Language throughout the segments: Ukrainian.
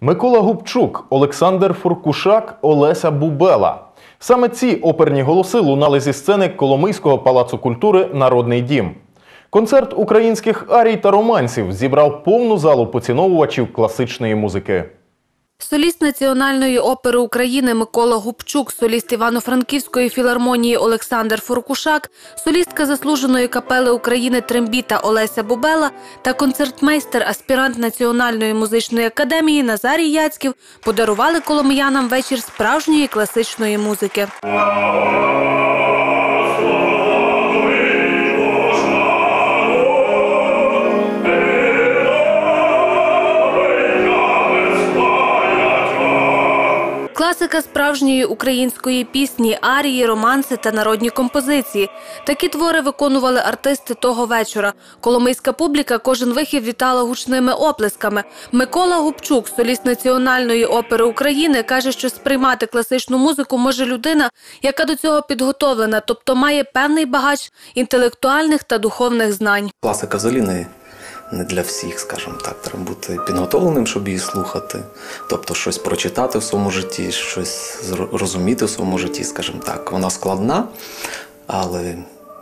Микола Губчук, Олександр Фуркушак, Олеся Бубела. Саме ці оперні голоси лунали зі сцени Коломийського палацу культури Народний дім. Концерт українських арій та романсів зібрав повну залу поціновувачів класичної музики. Соліст Національної опери України Микола Губчук, соліст Івано-Франківської філармонії Олександр Фуркушак, солістка заслуженої капели України Трембіта Олеся Бубела та концертмейстер, аспірант Національної музичної академії Назарій Яцьків подарували коломиянам вечір справжньої класичної музики. Класика справжньої української пісні, арії, романси та народні композиції. Такі твори виконували артисти того вечора. Коломийська публіка кожен вихід вітала гучними оплесками. Микола Губчук, соліст Національної опери України, каже, що сприймати класичну музику може людина, яка до цього підготовлена, тобто має певний багач інтелектуальних та духовних знань. Класика взагалі не, не для всіх, скажімо так. Треба бути підготовленим, щоб її слухати. Тобто щось прочитати в своєму житті, щось зро- розуміти в своєму житті, скажімо так. Вона складна, але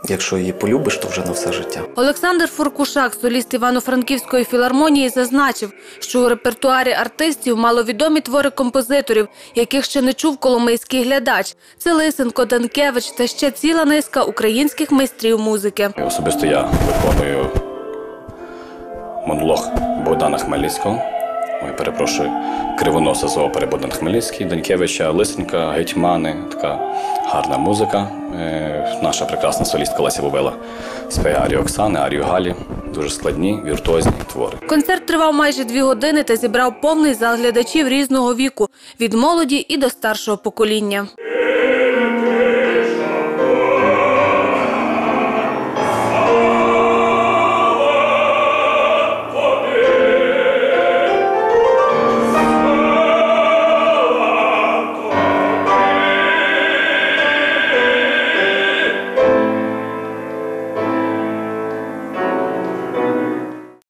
якщо її полюбиш, то вже на все життя. Олександр Фуркушак, соліст Івано-Франківської філармонії, зазначив, що у репертуарі артистів маловідомі твори композиторів, яких ще не чув коломийський глядач. Це Лисенко, Данкевич та ще ціла низка українських майстрів музики. Особисто я виконую монолог Богдана Хмельницького. Ой, перепрошую, кривоноса з опери Богдан Хмельницький, Данькевича, Лисенка, Гетьмани. Така гарна музика. Е, наша прекрасна солістка Леся Бубела співає Арію Оксани, Арію Галі. Дуже складні, віртуозні твори. Концерт тривав майже дві години та зібрав повний зал глядачів різного віку від молоді і до старшого покоління.